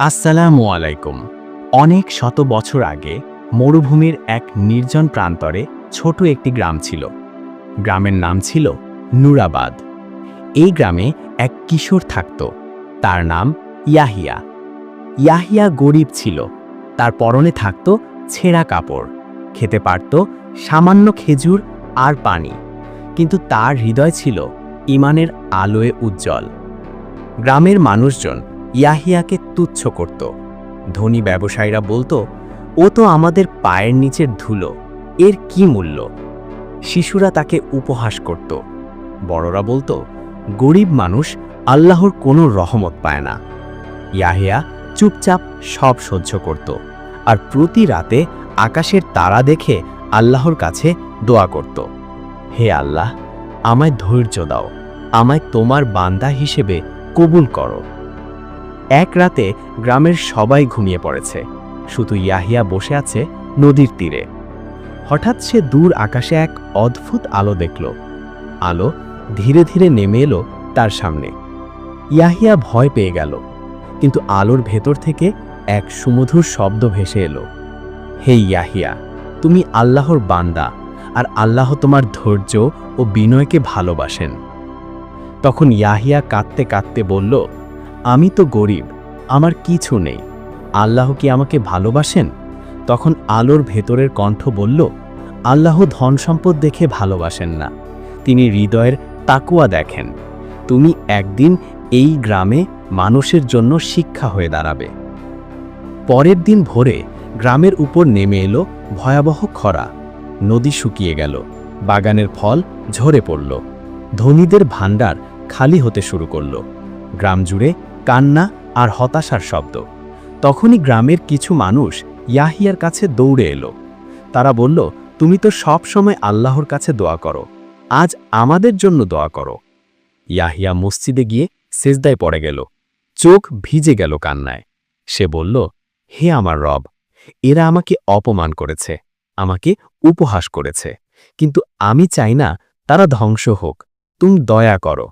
আসসালামু আলাইকুম। অনেক শত বছর আগে মরুভূমির এক নির্জন প্রান্তরে ছোট একটি গ্রাম ছিল। গ্রামের নাম ছিল নুরাবাদ। এই গ্রামে এক কিশোর থাকত। তার নাম ইয়াহিয়া। ইয়াহিয়া গরিব ছিল। তার পরনে থাকত ছেঁড়া কাপড়। খেতে পারত সামান্য খেজুর আর পানি। কিন্তু তার হৃদয় ছিল ইমানের আলোয় উজ্জ্বল। গ্রামের মানুষজন ইয়াহিয়াকে তুচ্ছ করত। ধনী ব্যবসায়ীরা বলতো, ও তো আমাদের পায়ের নিচের ধুলো, এর কি মূল্য? শিশুরা তাকে উপহাস করত। বড়রা বলতো, গরিব মানুষ আল্লাহর কোনো রহমত পায় না। ইয়াহিয়া চুপচাপ সব সহ্য করত আর প্রতি রাতে আকাশের তারা দেখে আল্লাহর কাছে দোয়া করত। হে আল্লাহ, আমায় ধৈর্য দাও, আমায় তোমার বান্দা হিসেবে কবুল করো। এক রাতে গ্রামের সবাই ঘুমিয়ে পড়েছে। শুধু ইয়াহিয়া বসে আছে নদীর তীরে। হঠাৎ সে দূর আকাশে এক অদ্ভুত আলো দেখল। আলো ধীরে ধীরে নেমে এলো তার সামনে। ইয়াহিয়া ভয় পেয়ে গেল, কিন্তু আলোর ভেতর থেকে এক সুমধুর শব্দ ভেসে এলো। হে ইয়াহিয়া, তুমি আল্লাহর বান্দা, আর আল্লাহ তোমার ধৈর্য ও বিনয়কে ভালোবাসেন। তখন ইয়াহিয়া কাঁদতে কাঁদতে বলল আমি তো গরিব, আমার কিছু নেই। আল্লাহ কি আমাকে ভালোবাসেন? তখন আলোর ভেতরের কণ্ঠ বলল, আল্লাহ ধন সম্পদ দেখে ভালোবাসেন না। তিনি হৃদয়ের তাকুয়া দেখেন। তুমি একদিন এই গ্রামে মানুষের জন্য শিক্ষা হয়ে দাঁড়াবে। পরের দিন ভোরে গ্রামের উপর নেমে এলো ভয়াবহ খরা। নদী শুকিয়ে গেল, বাগানের ফল ঝরে পড়ল। ধনীদের ভাণ্ডার খালি হতে শুরু করল। গ্রাম জুড়ে কান্না আর হতাশার শব্দ। তখনই গ্রামের কিছু মানুষ ইয়াহিয়ার কাছে দৌড়ে এলো। তারা বলল, তুমি তো সব সময় আল্লাহর কাছে দোয়া করো। আজ আমাদের জন্য দোয়া করো। ইয়াহিয়া মসজিদে গিয়ে সেজদায় পড়ে গেল। চোখ ভিজে গেল কান্নায়। সে বলল, হে আমার রব, এরা আমাকে অপমান করেছে, আমাকে উপহাস করেছে। কিন্তু আমি চাই না তারা ধ্বংস হোক। তুমি দয়া করো।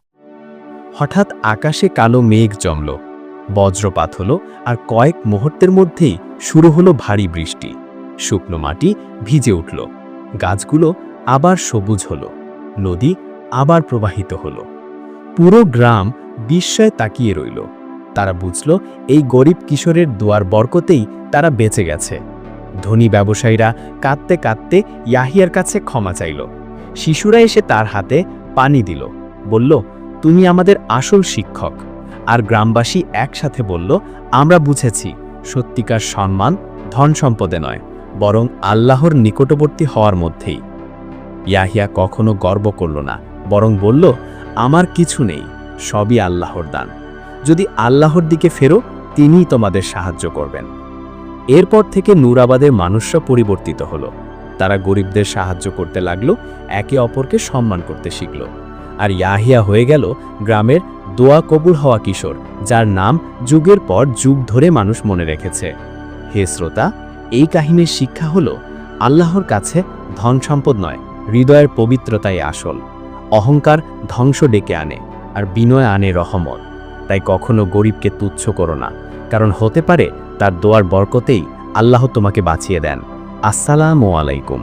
হঠাৎ আকাশে কালো মেঘ জমল। বজ্রপাত হলো আর কয়েক মুহূর্তের মধ্যেই শুরু হলো ভারী বৃষ্টি। শুকনো মাটি ভিজে উঠল। গাছগুলো আবার সবুজ হলো। নদী আবার প্রবাহিত হলো। পুরো গ্রাম বিস্ময়ে তাকিয়ে রইল। তারা বুঝল এই গরিব কিশোরের দুয়ার বরকতেই তারা বেঁচে গেছে। ধনী ব্যবসায়ীরা কাঁদতে কাঁদতে ইয়াহিয়ার কাছে ক্ষমা চাইল। শিশুরা এসে তার হাতে পানি দিল। বলল তুমি আমাদের আসল শিক্ষক। আর গ্রামবাসী একসাথে বলল, আমরা বুঝেছি, সত্যিকার সম্মান ধন সম্পদে নয়, বরং আল্লাহর নিকটবর্তী হওয়ার মধ্যেই। ইয়াহিয়া কখনো গর্ব করল না, বরং বলল, আমার কিছু নেই, সবই আল্লাহর দান। যদি আল্লাহর দিকে ফেরো, তিনিই তোমাদের সাহায্য করবেন। এরপর থেকে নূরাবাদের মানুষরা পরিবর্তিত হলো। তারা গরিবদের সাহায্য করতে লাগল, একে অপরকে সম্মান করতে শিখল। আর ইয়াহিয়া হয়ে গেল গ্রামের দোয়া কবুল হওয়া কিশোর, যার নাম যুগের পর যুগ ধরে মানুষ মনে রেখেছে। হে শ্রোতা, এই কাহিনীর শিক্ষা হলো আল্লাহর কাছে ধন সম্পদ নয়, হৃদয়ের পবিত্রতাই আসল। অহংকার ধ্বংস ডেকে আনে আর বিনয় আনে রহমত। তাই কখনো গরিবকে তুচ্ছ করো না, কারণ হতে পারে তার দোয়ার বরকতেই আল্লাহ তোমাকে বাঁচিয়ে দেন। আসসালামু আলাইকুম।